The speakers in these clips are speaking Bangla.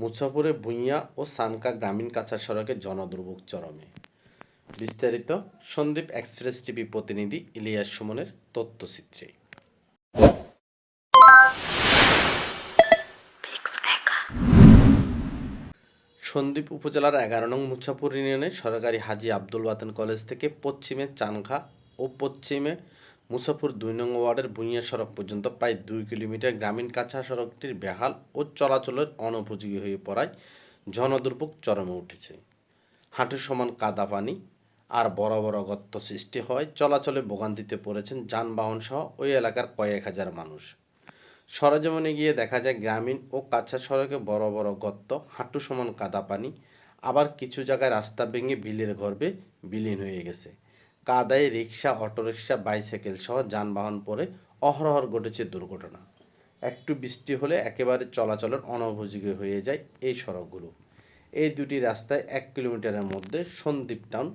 মুছাপুরে ভূঁইয়া ও সানকা গ্রামীণ কাঁচা সড়কে জনদুর্ভোগ চরমে। বিস্তারিত সন্দীপ এক্সপ্রেস টিভি প্রতিনিধি ইলিয়াস সুমনের তথ্যচিত্রে। সন্দ্বীপ উপজেলার এগারো নং মুছাপুর ইউনিয়নে সরকারি হাজী আব্দুল বাতেন কলেজ থেকে পশ্চিমে চানখা ও পশ্চিমে মুসাফুর দুই নং ওয়ার্ডের ভূঁইয়া সড়ক পর্যন্ত প্রায় দুই কিলোমিটার গ্রামীণ কাঁচা সড়কটির বেহাল ও চলাচলের অনুপযোগী হয়ে পড়ায় জনদুর্ভোগ চরমে উঠেছে। হাঁটু সমান কাদা পানি আর বড় বড় গর্ত সৃষ্টি হয় চলাচলে ভোগান্তিতে পড়েছেন যানবাহন সহ ওই এলাকার কয়েক হাজার মানুষ। সরজমিনে গিয়ে দেখা যায় গ্রামীণ ও কাঁচা সড়কে বড় বড় গর্ত হাঁটু সমান কাদা পানি, আবার কিছু জায়গায় রাস্তা ভেঙে বিলের গর্ভে বিলীন হয়ে গেছে। কাদায় রিক্সা অটোরিকশা, বাইসাইকেল সহ যানবাহন পড়ে অহরহর ঘটেছে দুর্ঘটনা। একটু বৃষ্টি হলে একেবারে চলাচলের অনুপযোগী হয়ে যায় এই সড়কগুলো। এই দুটি রাস্তায় এক কিলোমিটারের মধ্যে সন্দ্বীপ টাউন,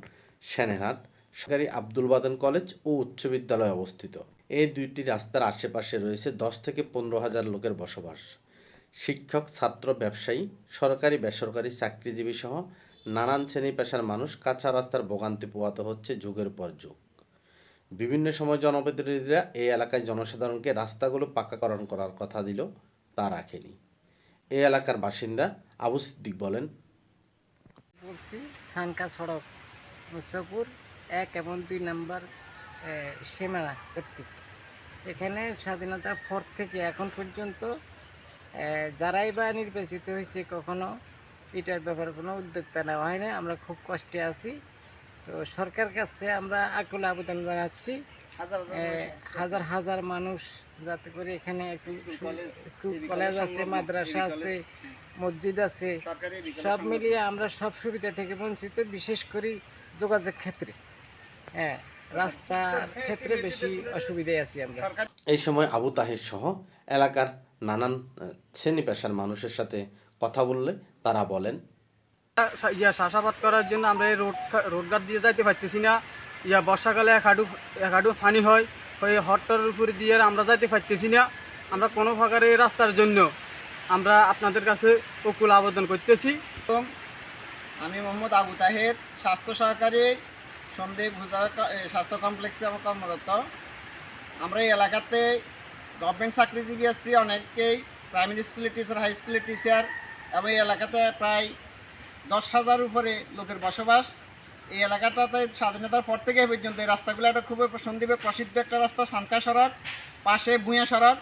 সেনেহাট, সরকারি আব্দুল বাদন কলেজ ও উচ্চ বিদ্যালয় অবস্থিত। এই দুইটি রাস্তার আশেপাশে রয়েছে দশ থেকে পনেরো হাজার লোকের বসবাস। শিক্ষক, ছাত্র, ব্যবসায়ী, সরকারি, বেসরকারি, চাকরিজীবী সহ নানান শ্রেণি পেশার মানুষ কাঁচা রাস্তার ভোগান্তি পোয়াতে হচ্ছে যুগের পর যুগ। বিভিন্ন সময় জনপ্রতিনিধিরা এই এলাকায় জনসাধারণকে রাস্তাগুলো পাকাকরণ করার কথা দিল তা রাখেনি। এই এলাকার বাসিন্দা আবু সিদ্দিক বলেন, বলছি, সানকা সড়ক মুসাপুর এক এবং দুই নাম্বার সীমানা কর্তৃক এখানে স্বাধীনতার পর থেকে এখন পর্যন্ত যারাই বা নির্বাচিত হয়েছে কখনো এটার ব্যাপারে কোনো উদ্যোক্তা নেওয়া হয় না আমরা খুব কষ্টে আছি। তো সরকার কাছে আমরা আকুল আবেদন জানাচ্ছি। হাজার হাজার মানুষ যাতে করে এখানে একটু স্কুল কলেজ আছে মাদ্রাসা আছে মসজিদ আছে। সব মিলিয়ে আমরা সব সুবিধা থেকে বঞ্চিত বিশেষ করে যোগাযোগ ক্ষেত্রে। হ্যাঁ রাস্তার ক্ষেত্রে বেশি অসুবিধায় আছি আমরা। এই সময় আবু তাহির সহ এলাকার নানান শ্রেণি পেশার মানুষের সাথে কথা বললে তারা বলেন। ইয়া চাষাবাদ করার জন্য আমরা এই রোড রোডঘাট দিয়ে যাইতে পারতেছি না। ইয়া বর্ষাকালে এক হাঁটু এক হাঁটু পানি হয় ওই হট্টর উপরে দিয়ে আমরা যাইতে পারতেছি না। আমরা কোনো প্রকারে এই রাস্তার জন্য আমরা আপনাদের কাছে অকুল আবেদন করতেছি। আমি মোহাম্মদ আবু তাহের স্বাস্থ্য সহকারী সন্দেহ ভুজা স্বাস্থ্য কমপ্লেক্সে আমার কর্মরত। আমরা এই এলাকাতে গভর্নমেন্ট চাকরিজীবী আছি অনেকেই প্রাইমারি স্কুলের টিচার হাই স্কুলের টিচার। এবং এই এলাকাতে প্রায় দশ হাজার উপরে লোকের বসবাস। এই এলাকাটাতে স্বাধীনতার পর থেকে পর্যন্ত এই রাস্তাগুলো একটা খুবই সন্দীপে প্রসিদ্ধ একটা রাস্তা, সানকা সড়ক, পাশে ভূঁয়া সড়ক।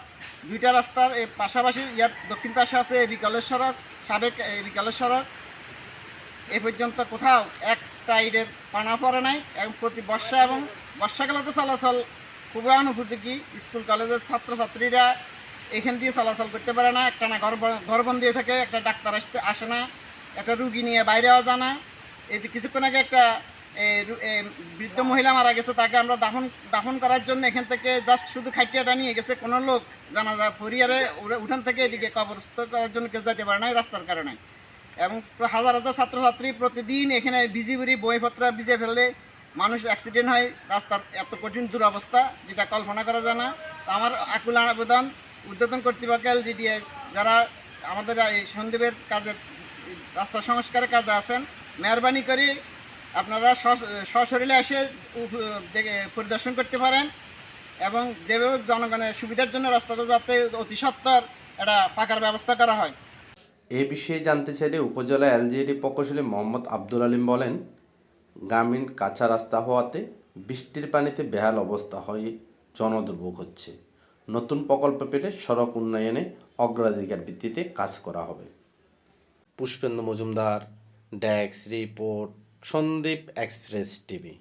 দুইটা রাস্তার এই পাশাপাশি ইয়ার দক্ষিণ পাশে আছে এবি কলেজ সড়ক, সাবেক এবি কলেজ সড়ক। এ পর্যন্ত কোথাও এক টাইডের পানা পড়ে নাই এবং প্রতি বর্ষা এবং বর্ষাকালে তো চলাচল খুবই অনুপযোগী। স্কুল, কলেজের ছাত্রছাত্রীরা এখান দিয়ে চলাচল করতে পারে না একটা না ঘর ব- ঘরবন্দি হয়ে থাকে, একটা ডাক্তার আসতে আসে না, একটা রুগী নিয়ে বাইরেও জানা এই যে কিছুক্ষণ আগে একটা বৃদ্ধ মহিলা মারা গেছে, তাকে আমরা দাফন দাফন করার জন্য এখান থেকে জাস্ট শুধু খাটিয়াটা নিয়ে গেছে, কোনো লোক জানা যায় পরিবারে উঠান থেকে এদিকে কবরস্থ করার জন্য কেউ যেতে পারে না এই রাস্তার কারণে। এবং হাজার হাজার ছাত্রছাত্রী প্রতিদিন এখানে বিজি বুড়ি বইপত্র ভিজে ফেললে মানুষ অ্যাক্সিডেন্ট হয়, রাস্তার এত কঠিন দুরবস্থা, যেটা কল্পনা করা যায় না। আমার আকুল আবেদন উদ্বোধন কর্তৃপক্ষ এলজিডিএ যারা আমাদের এই সন্দীপের কাজে, রাস্তা সংস্কারের কাজে আছেন, মেহরবানি করে আপনারা সশরীরে এসে পরিদর্শন করতে পারেন এবং যেভাবে জনগণের সুবিধার জন্য রাস্তাটা যাতে অতি সত্বর একটা পাকার ব্যবস্থা করা হয়। এ বিষয়ে জানতে চাইলে উপজেলা এলজিডি প্রকৌশলী মোহাম্মদ আব্দুল আলিম বলেন, গ্রামীণ কাঁচা রাস্তা হওয়াতে বৃষ্টির পানিতে বেহাল অবস্থা হয়ে, জনদুর্ভোগ হচ্ছে। নতুন প্রকল্প পেলে সড়ক উন্নয়নে অগ্রাধিকার ভিত্তিতে কাজ করা হবে। পুষ্পেন্দ্র মজুমদার ড্যাক্স রিপোর্ট, সন্দীপ এক্সপ্রেস টিভি।